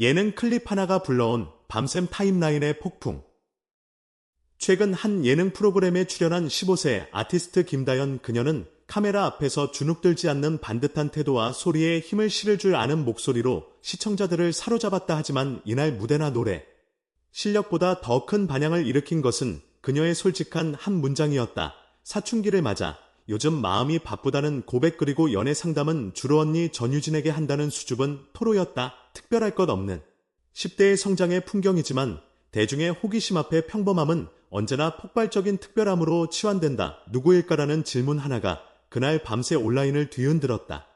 예능 클립 하나가 불러온 밤샘 타임라인의 폭풍. 최근 한 예능 프로그램에 출연한 15세 아티스트 김다연 그녀는 카메라 앞에서 주눅들지 않는 반듯한 태도와 소리에 힘을 실을 줄 아는 목소리로 시청자들을 사로잡았다 하지만 이날 무대나 노래, 실력보다 더 큰 반향을 일으킨 것은 그녀의 솔직한 한 문장이었다. 사춘기를 맞아 요즘 마음이 바쁘다는 고백 그리고 연애 상담은 주로 언니 전유진에게 한다는 수줍은 토로였다. 특별할 것 없는 10대의 성장의 풍경이지만 대중의 호기심 앞에 평범함은 언제나 폭발적인 특별함으로 치환된다. 누구일까라는 질문 하나가 그날 밤새 온라인을 뒤흔들었다.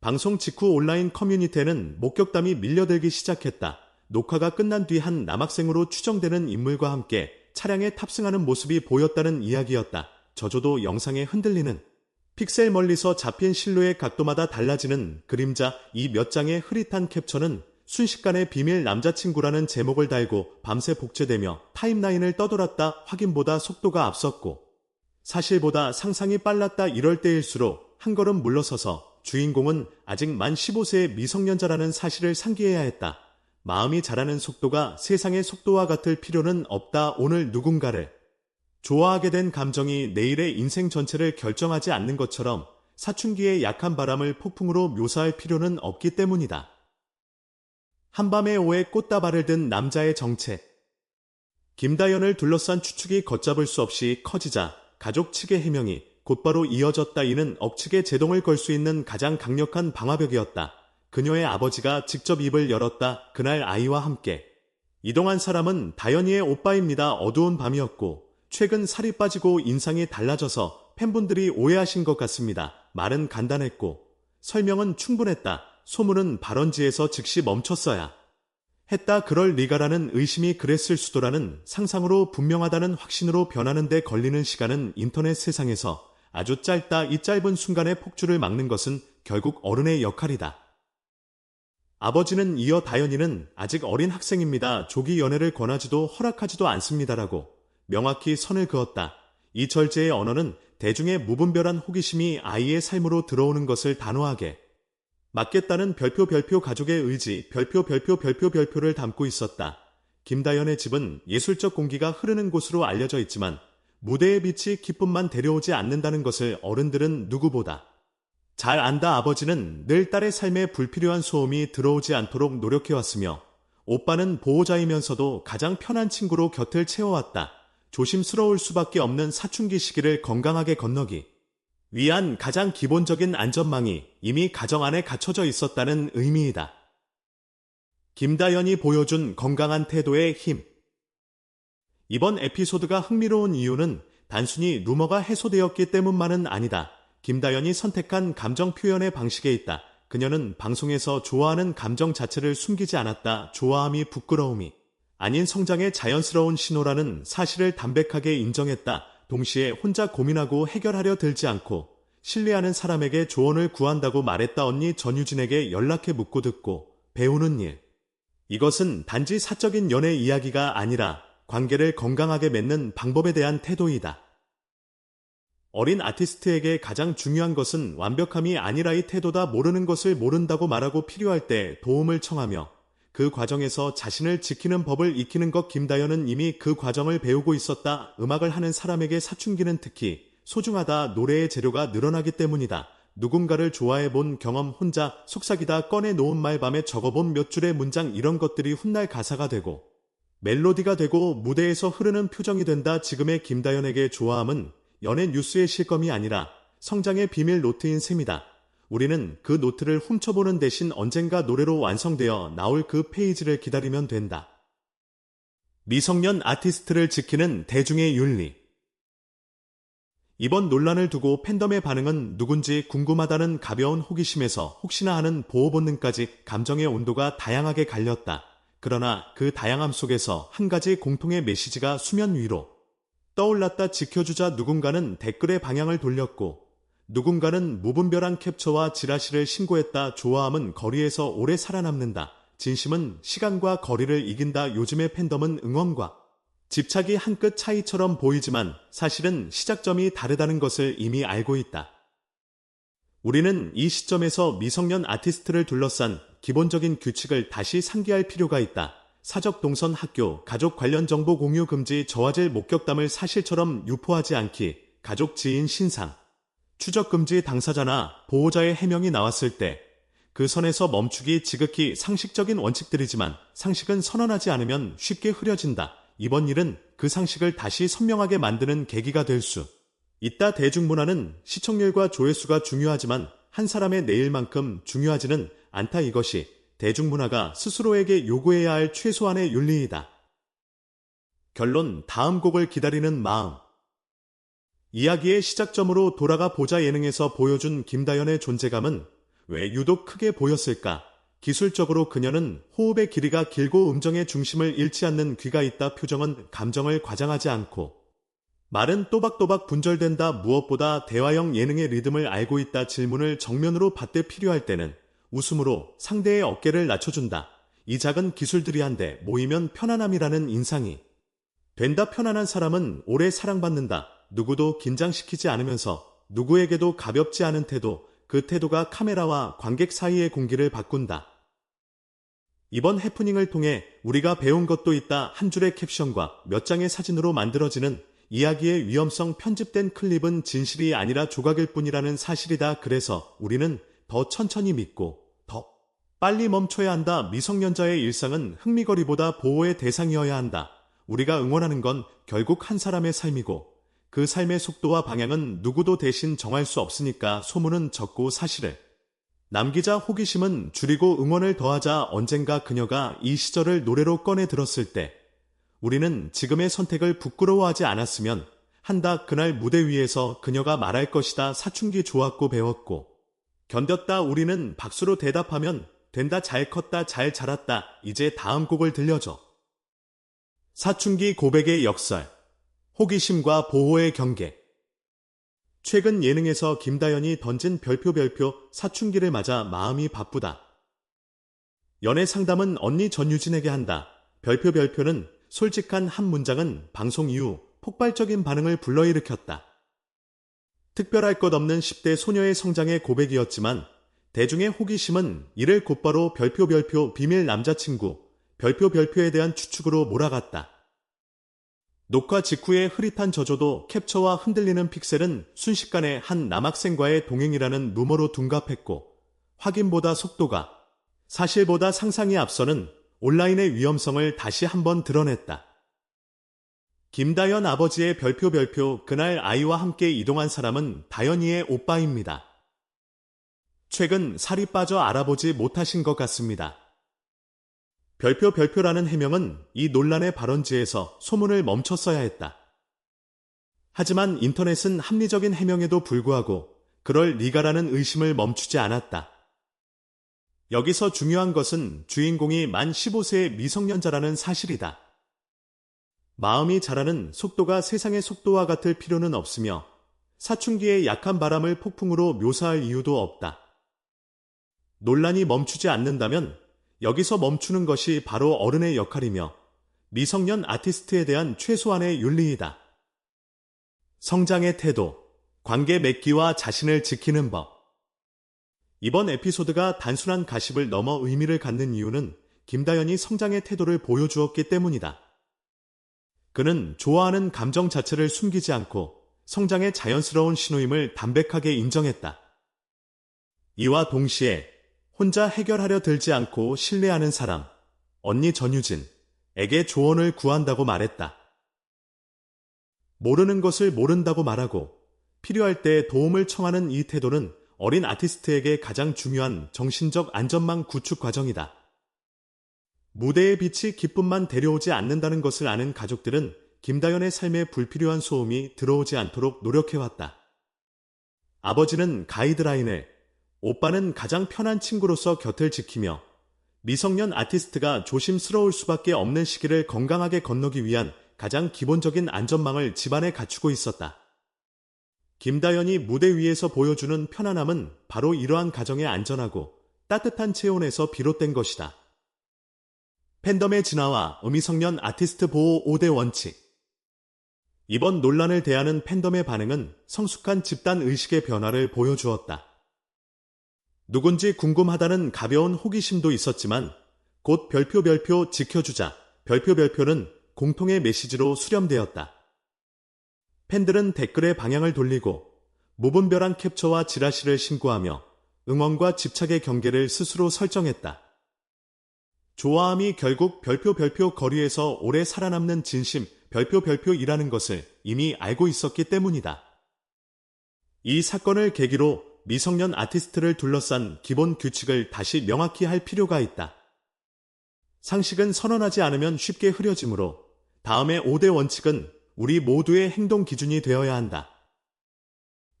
방송 직후 온라인 커뮤니티에는 목격담이 밀려들기 시작했다. 녹화가 끝난 뒤 한 남학생으로 추정되는 인물과 함께 차량에 탑승하는 모습이 보였다는 이야기였다. 저조도 영상에 흔들리는 픽셀 멀리서 잡힌 실루엣 각도마다 달라지는 그림자 이 몇 장의 흐릿한 캡처는 순식간에 비밀 남자친구라는 제목을 달고 밤새 복제되며 타임라인을 떠돌았다 확인보다 속도가 앞섰고 사실보다 상상이 빨랐다 이럴 때일수록 한 걸음 물러서서 주인공은 아직 만 15세의 미성년자라는 사실을 상기해야 했다. 마음이 자라는 속도가 세상의 속도와 같을 필요는 없다. 오늘 누군가를 좋아하게 된 감정이 내일의 인생 전체를 결정하지 않는 것처럼 사춘기의 약한 바람을 폭풍으로 묘사할 필요는 없기 때문이다. 한밤의 오에 꽃다발을 든 남자의 정체. 김다연을 둘러싼 추측이 걷잡을 수 없이 커지자 가족 측의 해명이 곧바로 이어졌다. 이는 억측에 제동을 걸 수 있는 가장 강력한 방화벽이었다. 그녀의 아버지가 직접 입을 열었다. 그날 아이와 함께. 이동한 사람은 다연이의 오빠입니다. 어두운 밤이었고 최근 살이 빠지고 인상이 달라져서 팬분들이 오해하신 것 같습니다. 말은 간단했고 설명은 충분했다. 소문은 발언지에서 즉시 멈췄어야 했다. 그럴 리가라는 의심이 그랬을 수도라는 상상으로 분명하다는 확신으로 변하는데 걸리는 시간은 인터넷 세상에서 아주 짧다. 이 짧은 순간의 폭주를 막는 것은 결국 어른의 역할이다. 아버지는 이어 다현이는 아직 어린 학생입니다. 조기 연애를 권하지도 허락하지도 않습니다라고 명확히 선을 그었다. 이 절제의 언어는 대중의 무분별한 호기심이 아이의 삶으로 들어오는 것을 단호하게 막겠다는 별표 별표 가족의 의지 별표 별표 별표 별표를 담고 있었다. 김다연의 집은 예술적 공기가 흐르는 곳으로 알려져 있지만 무대의 빛이 기쁨만 데려오지 않는다는 것을 어른들은 누구보다 잘 안다 아버지는 늘 딸의 삶에 불필요한 소음이 들어오지 않도록 노력해왔으며 오빠는 보호자이면서도 가장 편한 친구로 곁을 채워왔다. 조심스러울 수밖에 없는 사춘기 시기를 건강하게 건너기 위한 가장 기본적인 안전망이 이미 가정 안에 갖춰져 있었다는 의미이다. 김다연이 보여준 건강한 태도의 힘. 이번 에피소드가 흥미로운 이유는 단순히 루머가 해소되었기 때문만은 아니다. 김다연이 선택한 감정 표현의 방식에 있다. 그녀는 방송에서 좋아하는 감정 자체를 숨기지 않았다. 좋아함이 부끄러움이 아닌 성장의 자연스러운 신호라는 사실을 담백하게 인정했다. 동시에 혼자 고민하고 해결하려 들지 않고 신뢰하는 사람에게 조언을 구한다고 말했다 언니 전유진에게 연락해 묻고 듣고 배우는 일. 이것은 단지 사적인 연애 이야기가 아니라 관계를 건강하게 맺는 방법에 대한 태도이다. 어린 아티스트에게 가장 중요한 것은 완벽함이 아니라 이 태도다 모르는 것을 모른다고 말하고 필요할 때 도움을 청하며 그 과정에서 자신을 지키는 법을 익히는 것 김다연은 이미 그 과정을 배우고 있었다. 음악을 하는 사람에게 사춘기는 특히 소중하다 노래의 재료가 늘어나기 때문이다. 누군가를 좋아해 본 경험 혼자 속삭이다 꺼내 놓은 말 밤에 적어본 몇 줄의 문장 이런 것들이 훗날 가사가 되고 멜로디가 되고 무대에서 흐르는 표정이 된다. 지금의 김다연에게 좋아함은 연예 뉴스의 실검이 아니라 성장의 비밀 노트인 셈이다. 우리는 그 노트를 훔쳐보는 대신 언젠가 노래로 완성되어 나올 그 페이지를 기다리면 된다. 미성년 아티스트를 지키는 대중의 윤리. 이번 논란을 두고 팬덤의 반응은 누군지 궁금하다는 가벼운 호기심에서 혹시나 하는 보호 본능까지 감정의 온도가 다양하게 갈렸다. 그러나 그 다양함 속에서 한 가지 공통의 메시지가 수면 위로 떠올랐다 지켜주자 누군가는 댓글의 방향을 돌렸고 누군가는 무분별한 캡처와 지라시를 신고했다. 좋아함은 거리에서 오래 살아남는다. 진심은 시간과 거리를 이긴다. 요즘의 팬덤은 응원과 집착이 한 끗 차이처럼 보이지만 사실은 시작점이 다르다는 것을 이미 알고 있다. 우리는 이 시점에서 미성년 아티스트를 둘러싼 기본적인 규칙을 다시 상기할 필요가 있다. 사적 동선 학교, 가족 관련 정보 공유 금지, 저화질 목격담을 사실처럼 유포하지 않기, 가족 지인 신상, 추적 금지 당사자나 보호자의 해명이 나왔을 때 그 선에서 멈추기 지극히 상식적인 원칙들이지만 상식은 선언하지 않으면 쉽게 흐려진다. 이번 일은 그 상식을 다시 선명하게 만드는 계기가 될 수 있다. 대중문화는 시청률과 조회수가 중요하지만 한 사람의 내일만큼 중요하지는 않다. 이것이 대중문화가 스스로에게 요구해야 할 최소한의 윤리이다. 결론 다음 곡을 기다리는 마음 이야기의 시작점으로 돌아가 보자 예능에서 보여준 김다연의 존재감은 왜 유독 크게 보였을까? 기술적으로 그녀는 호흡의 길이가 길고 음정의 중심을 잃지 않는 귀가 있다 표정은 감정을 과장하지 않고 말은 또박또박 분절된다 무엇보다 대화형 예능의 리듬을 알고 있다 질문을 정면으로 받되 필요할 때는 웃음으로 상대의 어깨를 낮춰준다. 이 작은 기술들이 한데 모이면 편안함이라는 인상이 된다 편안한 사람은 오래 사랑받는다. 누구도 긴장시키지 않으면서 누구에게도 가볍지 않은 태도 그 태도가 카메라와 관객 사이의 공기를 바꾼다. 이번 해프닝을 통해 우리가 배운 것도 있다 한 줄의 캡션과 몇 장의 사진으로 만들어지는 이야기의 위험성 편집된 클립은 진실이 아니라 조각일 뿐이라는 사실이다. 그래서 우리는 더 천천히 믿고 더 빨리 멈춰야 한다. 미성년자의 일상은 흥미거리보다 보호의 대상이어야 한다. 우리가 응원하는 건 결국 한 사람의 삶이고 그 삶의 속도와 방향은 누구도 대신 정할 수 없으니까 소문은 적고 사실을 남기자 호기심은 줄이고 응원을 더하자 언젠가 그녀가 이 시절을 노래로 꺼내 들었을 때. 우리는 지금의 선택을 부끄러워하지 않았으면 한다 그날 무대 위에서 그녀가 말할 것이다 사춘기 좋았고 배웠고. 견뎠다 우리는 박수로 대답하면 된다 잘 컸다 잘 자랐다 이제 다음 곡을 들려줘. 사춘기 고백의 역설 호기심과 보호의 경계. 최근 예능에서 김다연이 던진 별표 별표 사춘기를 맞아 마음이 바쁘다. 연애 상담은 언니 전유진에게 한다. 별표 별표는 솔직한 한 문장은 방송 이후 폭발적인 반응을 불러일으켰다. 특별할 것 없는 10대 소녀의 성장의 고백이었지만 대중의 호기심은 이를 곧바로 별표 별표 비밀 남자친구 별표 별표에 대한 추측으로 몰아갔다. 녹화 직후의 흐릿한 저조도 캡처와 흔들리는 픽셀은 순식간에 한 남학생과의 동행이라는 루머로 둔갑했고 확인보다 속도가 사실보다 상상이 앞서는 온라인의 위험성을 다시 한번 드러냈다. 김다연 아버지의 별표 별표 그날 아이와 함께 이동한 사람은 다연이의 오빠입니다. 최근 살이 빠져 알아보지 못하신 것 같습니다. 별표 별표라는 해명은 이 논란의 발원지에서 소문을 멈췄어야 했다. 하지만 인터넷은 합리적인 해명에도 불구하고 그럴 리가라는 의심을 멈추지 않았다. 여기서 중요한 것은 주인공이 만 15세의 미성년자라는 사실이다. 마음이 자라는 속도가 세상의 속도와 같을 필요는 없으며 사춘기의 약한 바람을 폭풍으로 묘사할 이유도 없다. 논란이 멈추지 않는다면 여기서 멈추는 것이 바로 어른의 역할이며 미성년 아티스트에 대한 최소한의 윤리이다. 성장의 태도, 관계 맺기와 자신을 지키는 법. 이번 에피소드가 단순한 가십을 넘어 의미를 갖는 이유는 김다연이 성장의 태도를 보여주었기 때문이다. 그는 좋아하는 감정 자체를 숨기지 않고 성장의 자연스러운 신호임을 담백하게 인정했다. 이와 동시에 혼자 해결하려 들지 않고 신뢰하는 사람, 언니 전유진에게 조언을 구한다고 말했다. 모르는 것을 모른다고 말하고 필요할 때 도움을 청하는 이 태도는 어린 아티스트에게 가장 중요한 정신적 안전망 구축 과정이다. 무대의 빛이 기쁨만 데려오지 않는다는 것을 아는 가족들은 김다연의 삶에 불필요한 소음이 들어오지 않도록 노력해왔다. 아버지는 가이드라인을 오빠는 가장 편한 친구로서 곁을 지키며 미성년 아티스트가 조심스러울 수밖에 없는 시기를 건강하게 건너기 위한 가장 기본적인 안전망을 집안에 갖추고 있었다. 김다연이 무대 위에서 보여주는 편안함은 바로 이러한 가정의 안전하고 따뜻한 체온에서 비롯된 것이다. 팬덤의 진화와 어미성년 아티스트 보호 5대 원칙 이번 논란을 대하는 팬덤의 반응은 성숙한 집단 의식의 변화를 보여주었다. 누군지 궁금하다는 가벼운 호기심도 있었지만 곧 별표 별표 지켜주자 별표 별표는 공통의 메시지로 수렴되었다. 팬들은 댓글의 방향을 돌리고 무분별한 캡처와 지라시를 신고하며 응원과 집착의 경계를 스스로 설정했다. 좋아함이 결국 별표 별표 거리에서 오래 살아남는 진심 별표 별표이라는 것을 이미 알고 있었기 때문이다. 이 사건을 계기로 미성년 아티스트를 둘러싼 기본 규칙을 다시 명확히 할 필요가 있다. 상식은 선언하지 않으면 쉽게 흐려지므로 다음의 5대 원칙은 우리 모두의 행동 기준이 되어야 한다.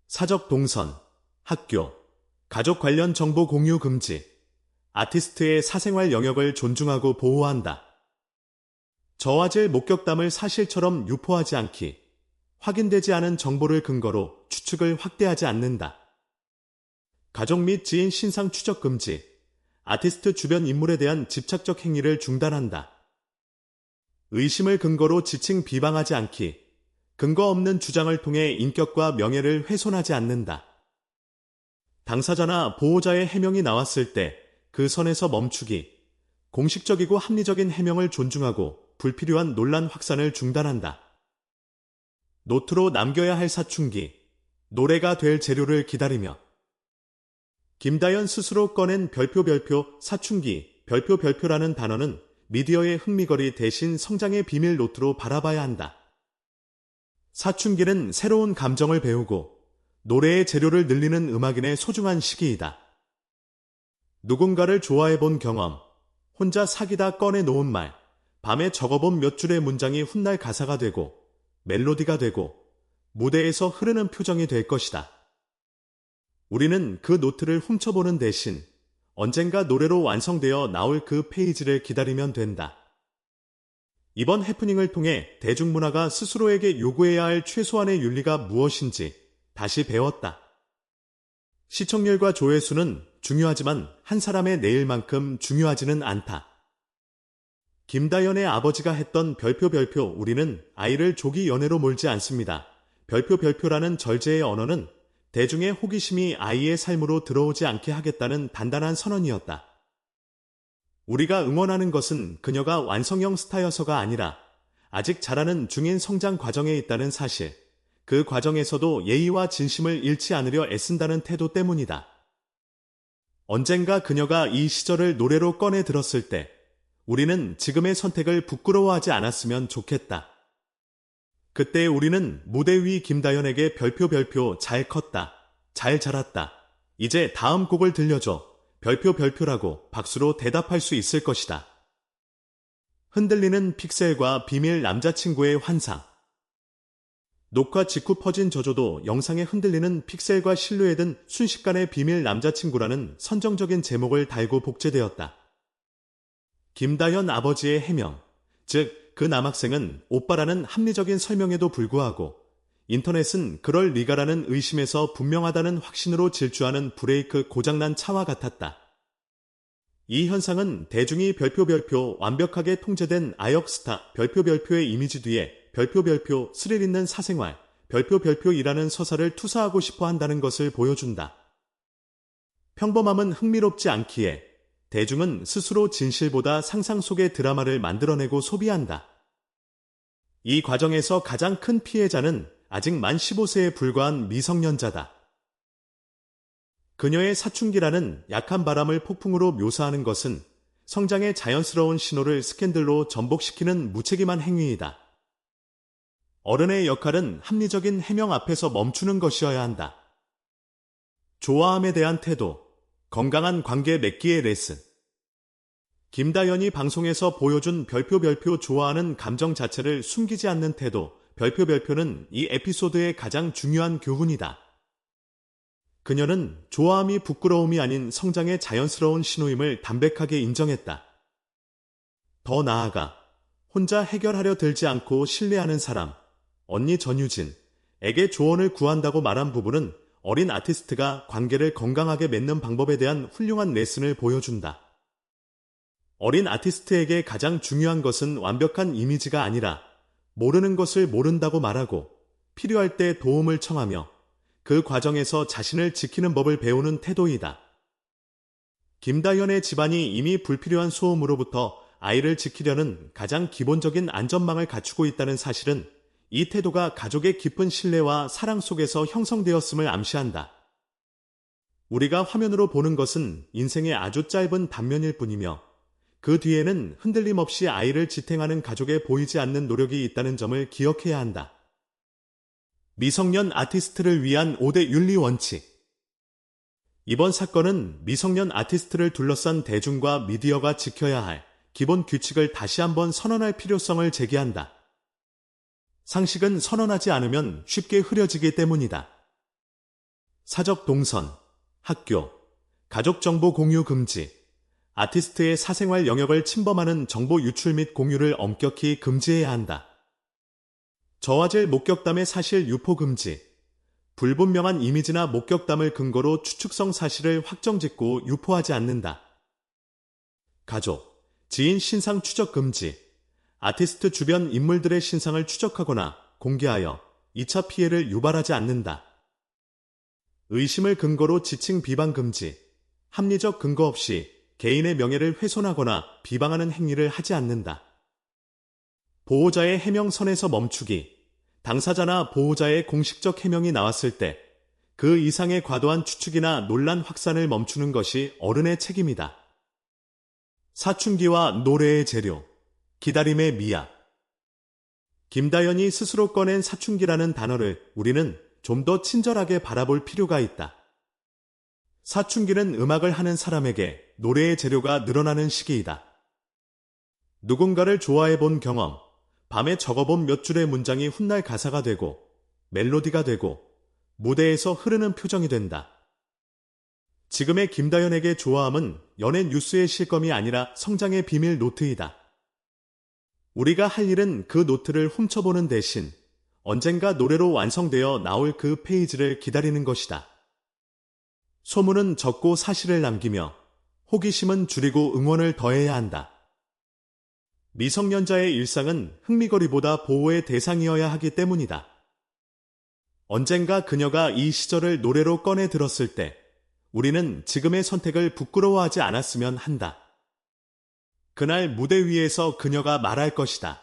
사적 동선, 학교, 가족 관련 정보 공유 금지, 아티스트의 사생활 영역을 존중하고 보호한다. 저화질 목격담을 사실처럼 유포하지 않기, 확인되지 않은 정보를 근거로 추측을 확대하지 않는다. 가족 및 지인 신상 추적 금지, 아티스트 주변 인물에 대한 집착적 행위를 중단한다. 의심을 근거로 지칭 비방하지 않기, 근거 없는 주장을 통해 인격과 명예를 훼손하지 않는다. 당사자나 보호자의 해명이 나왔을 때 그 선에서 멈추기, 공식적이고 합리적인 해명을 존중하고 불필요한 논란 확산을 중단한다. 노트로 남겨야 할 사춘기, 노래가 될 재료를 기다리며 김다연 스스로 꺼낸 별표 별표 사춘기 별표 별표라는 단어는 미디어의 흥미거리 대신 성장의 비밀 노트로 바라봐야 한다. 사춘기는 새로운 감정을 배우고 노래의 재료를 늘리는 음악인의 소중한 시기이다. 누군가를 좋아해 본 경험, 혼자 사귀다 꺼내 놓은 말, 밤에 적어본 몇 줄의 문장이 훗날 가사가 되고 멜로디가 되고 무대에서 흐르는 표정이 될 것이다. 우리는 그 노트를 훔쳐보는 대신 언젠가 노래로 완성되어 나올 그 페이지를 기다리면 된다. 이번 해프닝을 통해 대중문화가 스스로에게 요구해야 할 최소한의 윤리가 무엇인지 다시 배웠다. 시청률과 조회수는 중요하지만 한 사람의 내일만큼 중요하지는 않다. 김다연의 아버지가 했던 별표 별표 우리는 아이를 조기 연애로 몰지 않습니다. 별표 별표라는 절제의 언어는 대중의 호기심이 아이의 삶으로 들어오지 않게 하겠다는 단단한 선언이었다. 우리가 응원하는 것은 그녀가 완성형 스타여서가 아니라 아직 자라는 중인 성장 과정에 있다는 사실, 그 과정에서도 예의와 진심을 잃지 않으려 애쓴다는 태도 때문이다. 언젠가 그녀가 이 시절을 노래로 꺼내 들었을 때 우리는 지금의 선택을 부끄러워하지 않았으면 좋겠다. 그때 우리는 무대 위 김다연에게 별표 별표 잘 컸다. 잘 자랐다. 이제 다음 곡을 들려줘. 별표 별표라고 박수로 대답할 수 있을 것이다. 흔들리는 픽셀과 비밀 남자친구의 환상. 녹화 직후 퍼진 저조도 영상에 흔들리는 픽셀과 실루엣은 순식간에 비밀 남자친구라는 선정적인 제목을 달고 복제되었다. 김다현 아버지의 해명, 즉 그 남학생은 오빠라는 합리적인 설명에도 불구하고 인터넷은 그럴 리가라는 의심에서 분명하다는 확신으로 질주하는 브레이크 고장난 차와 같았다. 이 현상은 대중이 별표 별표 완벽하게 통제된 아역스타 별표 별표의 이미지 뒤에 별표 별표 스릴 있는 사생활 별표 별표이라는 서사를 투사하고 싶어 한다는 것을 보여준다. 평범함은 흥미롭지 않기에 대중은 스스로 진실보다 상상 속의 드라마를 만들어내고 소비한다. 이 과정에서 가장 큰 피해자는 아직 만 15세에 불과한 미성년자다. 그녀의 사춘기라는 약한 바람을 폭풍으로 묘사하는 것은 성장의 자연스러운 신호를 스캔들로 전복시키는 무책임한 행위이다. 어른의 역할은 합리적인 해명 앞에서 멈추는 것이어야 한다. 좋아함에 대한 태도, 건강한 관계 맺기의 레슨. 김다연이 방송에서 보여준 별표 별표 좋아하는 감정 자체를 숨기지 않는 태도, 별표 별표는 이 에피소드의 가장 중요한 교훈이다. 그녀는 좋아함이 부끄러움이 아닌 성장의 자연스러운 신호임을 담백하게 인정했다. 더 나아가 혼자 해결하려 들지 않고 신뢰하는 사람, 언니 전유진에게 조언을 구한다고 말한 부분은 어린 아티스트가 관계를 건강하게 맺는 방법에 대한 훌륭한 레슨을 보여준다. 어린 아티스트에게 가장 중요한 것은 완벽한 이미지가 아니라 모르는 것을 모른다고 말하고 필요할 때 도움을 청하며 그 과정에서 자신을 지키는 법을 배우는 태도이다. 김다현의 집안이 이미 불필요한 소음으로부터 아이를 지키려는 가장 기본적인 안전망을 갖추고 있다는 사실은 이 태도가 가족의 깊은 신뢰와 사랑 속에서 형성되었음을 암시한다. 우리가 화면으로 보는 것은 인생의 아주 짧은 단면일 뿐이며 그 뒤에는 흔들림 없이 아이를 지탱하는 가족에 보이지 않는 노력이 있다는 점을 기억해야 한다. 미성년 아티스트를 위한 5대 윤리 원칙. 이번 사건은 미성년 아티스트를 둘러싼 대중과 미디어가 지켜야 할 기본 규칙을 다시 한번 선언할 필요성을 제기한다. 상식은 선언하지 않으면 쉽게 흐려지기 때문이다. 사적 동선, 학교, 가족 정보 공유 금지, 아티스트의 사생활 영역을 침범하는 정보 유출 및 공유를 엄격히 금지해야 한다. 저화질 목격담의 사실 유포 금지, 불분명한 이미지나 목격담을 근거로 추측성 사실을 확정짓고 유포하지 않는다. 가족, 지인 신상 추적 금지, 아티스트 주변 인물들의 신상을 추적하거나 공개하여 2차 피해를 유발하지 않는다. 의심을 근거로 지칭 비방 금지, 합리적 근거 없이 개인의 명예를 훼손하거나 비방하는 행위를 하지 않는다. 보호자의 해명선에서 멈추기, 당사자나 보호자의 공식적 해명이 나왔을 때 그 이상의 과도한 추측이나 논란 확산을 멈추는 것이 어른의 책임이다. 사춘기와 노래의 재료, 기다림의 미학. 김다연이 스스로 꺼낸 사춘기라는 단어를 우리는 좀 더 친절하게 바라볼 필요가 있다. 사춘기는 음악을 하는 사람에게 노래의 재료가 늘어나는 시기이다. 누군가를 좋아해 본 경험, 밤에 적어본 몇 줄의 문장이 훗날 가사가 되고 멜로디가 되고 무대에서 흐르는 표정이 된다. 지금의 김다연에게 좋아함은 연예 뉴스의 실검이 아니라 성장의 비밀 노트이다. 우리가 할 일은 그 노트를 훔쳐보는 대신 언젠가 노래로 완성되어 나올 그 페이지를 기다리는 것이다. 소문은 적고 사실을 남기며 호기심은 줄이고 응원을 더해야 한다. 미성년자의 일상은 흥미거리보다 보호의 대상이어야 하기 때문이다. 언젠가 그녀가 이 시절을 노래로 꺼내 들었을 때 우리는 지금의 선택을 부끄러워하지 않았으면 한다. 그날 무대 위에서 그녀가 말할 것이다.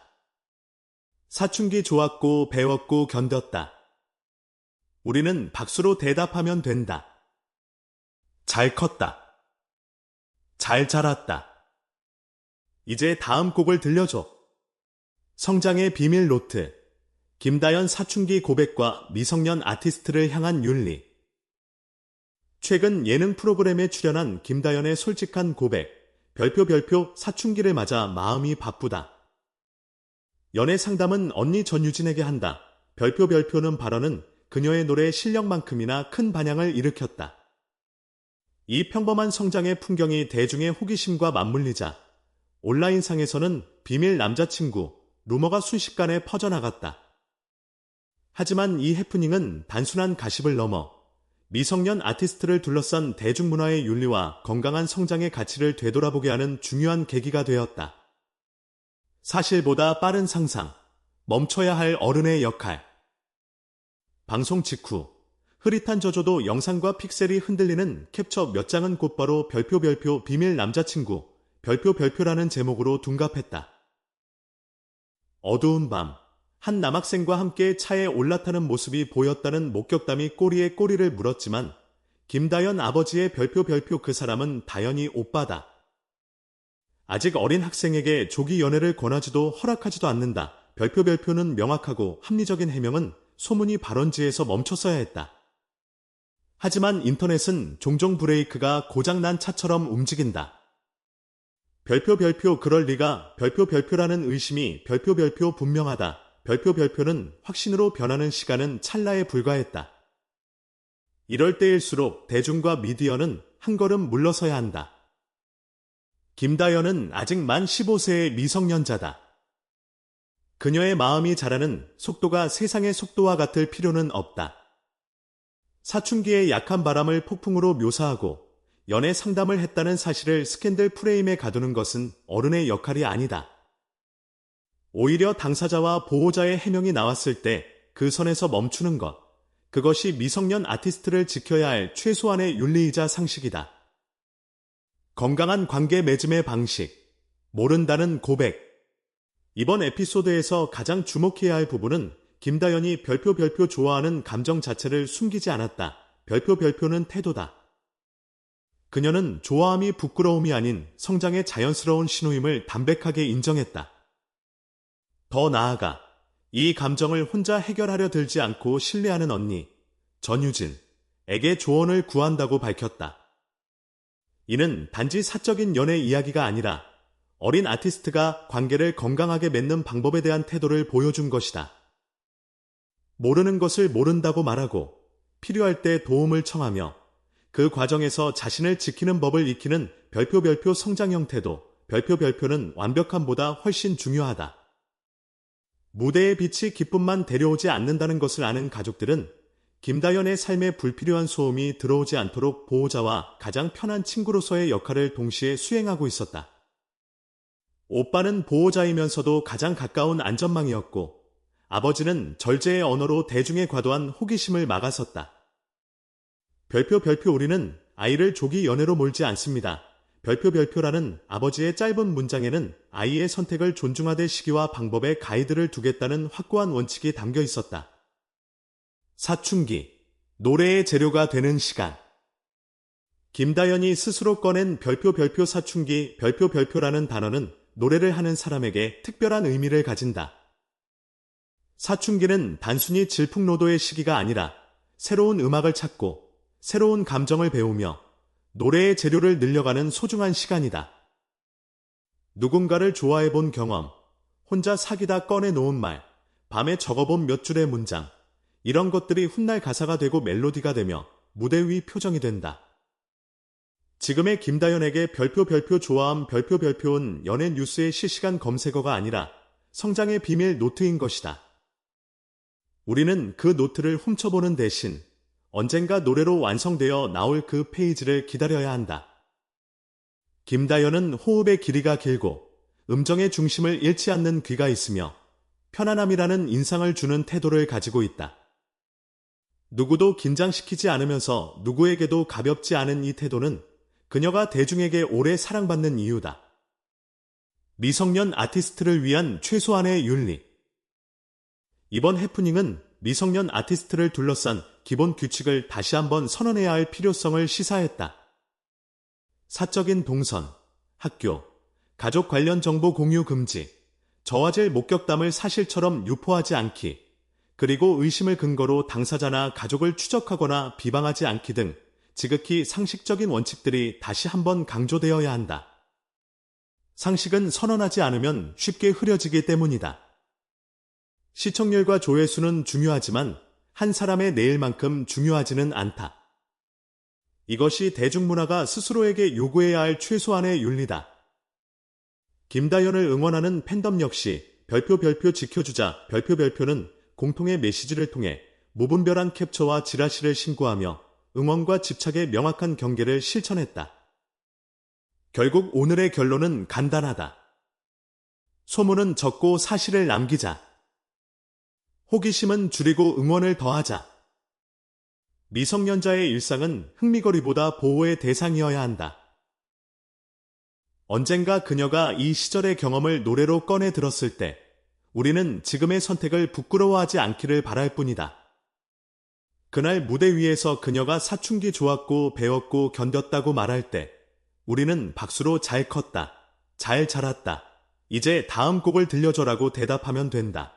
사춘기 좋았고 배웠고 견뎠다. 우리는 박수로 대답하면 된다. 잘 컸다. 잘 자랐다. 이제 다음 곡을 들려줘. 성장의 비밀 노트. 김다연 사춘기 고백과 미성년 아티스트를 향한 윤리. 최근 예능 프로그램에 출연한 김다연의 솔직한 고백. 별표 별표 사춘기를 맞아 마음이 바쁘다. 연애 상담은 언니 전유진에게 한다. 별표 별표는 발언은 그녀의 노래 실력만큼이나 큰 반향을 일으켰다. 이 평범한 성장의 풍경이 대중의 호기심과 맞물리자 온라인상에서는 비밀 남자친구, 루머가 순식간에 퍼져나갔다. 하지만 이 해프닝은 단순한 가십을 넘어 미성년 아티스트를 둘러싼 대중문화의 윤리와 건강한 성장의 가치를 되돌아보게 하는 중요한 계기가 되었다. 사실보다 빠른 상상, 멈춰야 할 어른의 역할. 방송 직후 흐릿한 저조도 영상과 픽셀이 흔들리는 캡처 몇 장은 곧바로 별표 별표 비밀 남자친구 별표 별표라는 제목으로 둔갑했다. 어두운 밤, 한 남학생과 함께 차에 올라타는 모습이 보였다는 목격담이 꼬리에 꼬리를 물었지만 김다연 아버지의 별표 별표 그 사람은 다연이 오빠다. 아직 어린 학생에게 조기 연애를 권하지도 허락하지도 않는다. 별표 별표는 명확하고 합리적인 해명은 소문이 발원지에서 멈췄어야 했다. 하지만 인터넷은 종종 브레이크가 고장난 차처럼 움직인다. 별표 별표 그럴 리가 별표 별표라는 의심이 별표 별표 분명하다. 별표 별표는 확신으로 변하는 시간은 찰나에 불과했다. 이럴 때일수록 대중과 미디어는 한 걸음 물러서야 한다. 김다연은 아직 만 15세의 미성년자다. 그녀의 마음이 자라는 속도가 세상의 속도와 같을 필요는 없다. 사춘기의 약한 바람을 폭풍으로 묘사하고 연애 상담을 했다는 사실을 스캔들 프레임에 가두는 것은 어른의 역할이 아니다. 오히려 당사자와 보호자의 해명이 나왔을 때 그 선에서 멈추는 것. 그것이 미성년 아티스트를 지켜야 할 최소한의 윤리이자 상식이다. 건강한 관계 맺음의 방식, 모른다는 고백. 이번 에피소드에서 가장 주목해야 할 부분은 김다연이 별표 별표 좋아하는 감정 자체를 숨기지 않았다. 별표 별표는 태도다. 그녀는 좋아함이 부끄러움이 아닌 성장의 자연스러운 신호임을 담백하게 인정했다. 더 나아가 이 감정을 혼자 해결하려 들지 않고 신뢰하는 언니, 전유진에게 조언을 구한다고 밝혔다. 이는 단지 사적인 연애 이야기가 아니라 어린 아티스트가 관계를 건강하게 맺는 방법에 대한 태도를 보여준 것이다. 모르는 것을 모른다고 말하고 필요할 때 도움을 청하며 그 과정에서 자신을 지키는 법을 익히는 별표 별표 성장 형태도 별표 별표는 완벽함보다 훨씬 중요하다. 무대의 빛이 기쁨만 데려오지 않는다는 것을 아는 가족들은 김다연의 삶에 불필요한 소음이 들어오지 않도록 보호자와 가장 편한 친구로서의 역할을 동시에 수행하고 있었다. 오빠는 보호자이면서도 가장 가까운 안전망이었고 아버지는 절제의 언어로 대중의 과도한 호기심을 막아섰다. 별표 별표 우리는 아이를 조기 연애로 몰지 않습니다. 별표 별표라는 아버지의 짧은 문장에는 아이의 선택을 존중하되 시기와 방법의 가이드를 두겠다는 확고한 원칙이 담겨 있었다. 사춘기, 노래의 재료가 되는 시간. 김다연이 스스로 꺼낸 별표 별표 사춘기 별표 별표라는 단어는 노래를 하는 사람에게 특별한 의미를 가진다. 사춘기는 단순히 질풍노도의 시기가 아니라 새로운 음악을 찾고 새로운 감정을 배우며 노래의 재료를 늘려가는 소중한 시간이다. 누군가를 좋아해 본 경험, 혼자 사귀다 꺼내 놓은 말, 밤에 적어본 몇 줄의 문장, 이런 것들이 훗날 가사가 되고 멜로디가 되며 무대 위 표정이 된다. 지금의 김다연에게 별표 별표 좋아함 별표 별표는 연예 뉴스의 실시간 검색어가 아니라 성장의 비밀 노트인 것이다. 우리는 그 노트를 훔쳐보는 대신 언젠가 노래로 완성되어 나올 그 페이지를 기다려야 한다. 김다연은 호흡의 길이가 길고 음정의 중심을 잃지 않는 귀가 있으며 편안함이라는 인상을 주는 태도를 가지고 있다. 누구도 긴장시키지 않으면서 누구에게도 가볍지 않은 이 태도는 그녀가 대중에게 오래 사랑받는 이유다. 미성년 아티스트를 위한 최소한의 윤리. 이번 해프닝은 미성년 아티스트를 둘러싼 기본 규칙을 다시 한번 선언해야 할 필요성을 시사했다. 사적인 동선, 학교, 가족 관련 정보 공유 금지, 저화질 목격담을 사실처럼 유포하지 않기, 그리고 의심을 근거로 당사자나 가족을 추적하거나 비방하지 않기 등 지극히 상식적인 원칙들이 다시 한번 강조되어야 한다. 상식은 선언하지 않으면 쉽게 흐려지기 때문이다. 시청률과 조회수는 중요하지만 한 사람의 내일만큼 중요하지는 않다. 이것이 대중문화가 스스로에게 요구해야 할 최소한의 윤리다. 김다연을 응원하는 팬덤 역시 별표 별표 지켜주자 별표 별표는 공통의 메시지를 통해 무분별한 캡처와 지라시를 신고하며 응원과 집착의 명확한 경계를 실천했다. 결국 오늘의 결론은 간단하다. 소문은 적고 사실을 남기자. 호기심은 줄이고 응원을 더하자. 미성년자의 일상은 흥미거리보다 보호의 대상이어야 한다. 언젠가 그녀가 이 시절의 경험을 노래로 꺼내 들었을 때 우리는 지금의 선택을 부끄러워하지 않기를 바랄 뿐이다. 그날 무대 위에서 그녀가 사춘기 좋았고 배웠고 견뎠다고 말할 때 우리는 박수로 잘 컸다. 잘 자랐다. 이제 다음 곡을 들려줘라고 대답하면 된다.